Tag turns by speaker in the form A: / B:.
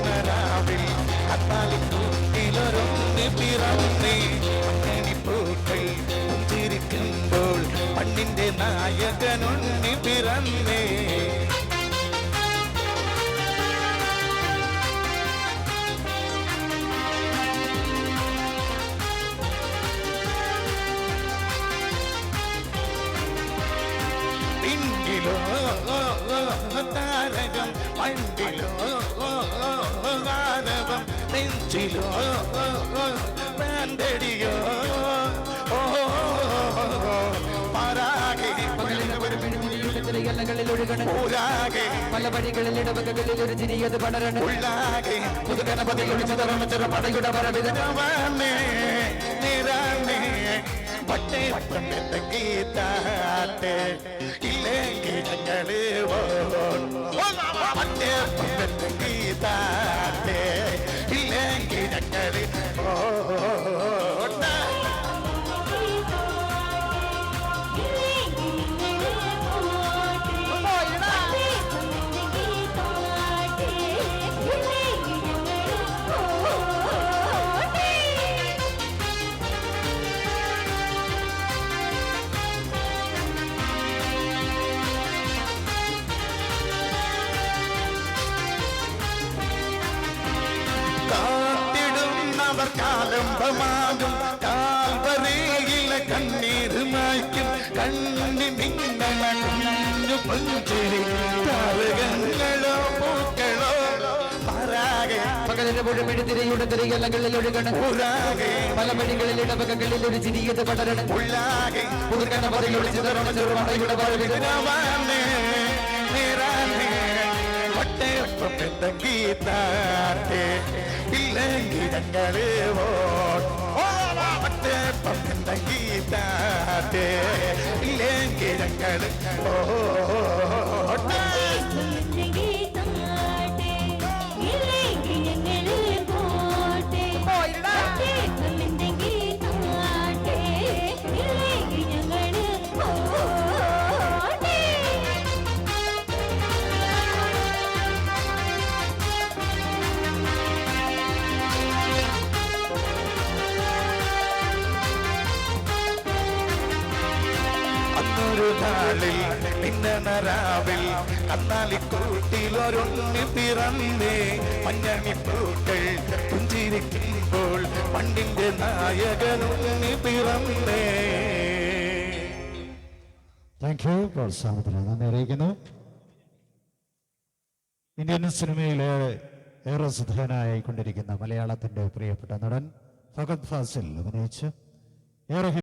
A: കനലാവിൽ അത്താലിക്കൂട്ടിലൊരൊന്ന് പിറന്നേ പൂക്കൾ പണ്ണിന്റെ മണ്ണിന്റെ നായകനൊന്നി പിറന്നേ. താരകം മണ്ടിലോ
B: പകലിന് വേണ്ടടിയോ? തിരയലകളിൽ ഒഴുകണം. പല വഴികളിൽ ഇടവകകളിൽ ഒരു ചിരിയത് പടരണം. പുതുഗണപതി ഒളിച്ചു തറണ ചെറുപടയുടെ വരവിത
A: പട്ടേ പട്ടത്തെ ഗീതാട്ടെ. ഇല്ലെങ്കിൽ ഞങ്ങൾ പട്ടേ കാത്തിടുന്നവർ കാലംബമാകും കാൽവരയിലെ കണ്ണീര് മായ്ക്കും. കണ്ണി നിന്നു പുഞ്ചിരി. താരകങ്ങളോ പൂക്കളോ പകലിന്റെ
B: പകലിന് മുഴുവൻ തിരയുടെ
A: ഊരാകെ
B: പല വഴികളിൽ ഇടവകകളിൽ ഒരു ചിരിയത് പടരണം.
A: ഉള്ളാകെ
B: പുതുഗണപതി ചിതറണ തറണ ചെറുപടയുടെ വരവിത
A: இல்லை இடங்களே ஓலாவட்டே பக்கந்த கீதாட்டே இல்லை இடங்களே ஓ നാളിൽ പിന്നണരാവിൽ കന്നാലിക്കൂട്ടിലൊരുണ്ണി പിറന്നേ. മഞ്ഞണിപ്പൂക്കൾ പുഞ്ചിരിക്കുമ്പോൾ പണ്ടിന്റെ നായകനുണ്ണി പിറന്നേ.
C: താങ്ക് യു പ്രോത്സാഹനത്തിന് നന്ദി അറിയിക്കുന്നു. ഇന്ത്യൻ സിനിമയിലെ ഏറെ ശ്രദ്ധേയനായിക്കൊണ്ടിരിക്കുന്ന മലയാളത്തിന്റെ പ്രിയപ്പെട്ട നടൻ ഫഗത് ഫാസിൽ അഭിനയിച്ച് ഏറെ